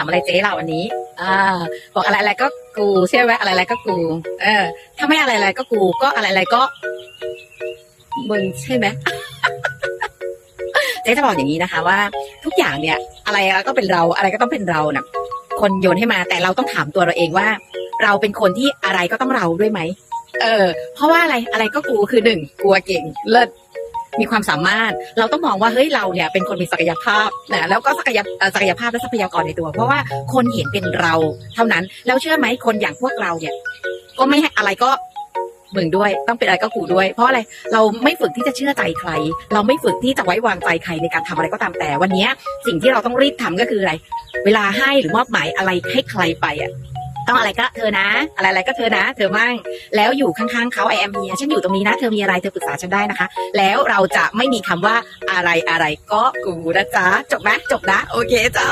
ามอะไรเจ๊เราวันนี้ อ่า บอกอะไรอะไรก็กูใช่ไหมอะไรอะไรก็กู เออ ถ้าไม่อะไรอะไรก็กู ก็อะไรอะไรก็มึงใช่ไหมเจ๊จะบอกอย่างนี้นะคะ ว่าทุกอย่างเนี่ย อะไรก็เป็นเราอะไรก็ต้องเป็นเราน่ะคนโยนให้มาแต่เราต้องถามตัวเราเองว่า เราเป็นคนที่อะไรก็ต้องเราด้วยไหมเออ เพราะว่าอะไรอะไรก็กูคือหนึ่งกลัวเก่งเลิศ มีความสามารถ เราต้องมองว่าเฮ้ยเราเนี่ยเป็นคนมีศักยภาพนะแล้วก็ศักยศักยภาพและทรัพยากรในตัว เพราะว่าคนเห็นเป็นเราเท่านั้น แล้วเชื่อไหมคนอย่างพวกเราเนี่ย ก็ไม่ให้อะไรก็มึงด้วยต้องเป็นอะไรก็กูด้วย เพราะอะไรเราไม่ฝึกที่จะเชื่อใจใคร เราไม่ฝึกที่จะไว้วางใจใครในการทำอะไรก็ตามแต่ วันนี้สิ่งที่เราต้องรีบทำก็คืออะไร เวลาให้หรือมอบหมายอะไรให้ใครไปอะ ต้องอะไรก็เธอนะ อะไรอะไรก็เธอนะ เธอมั่งแล้วอยู่ข้างๆเขาไอแอมเมียฉันอยู่ตรงนี้นะ เธอมีอะไรเธอปรึกษาฉันได้นะคะ แล้วเราจะไม่มีคำว่าอะไรอะไรก็กูนะจ๊ะจบไหมจบนะ โอเคจ้า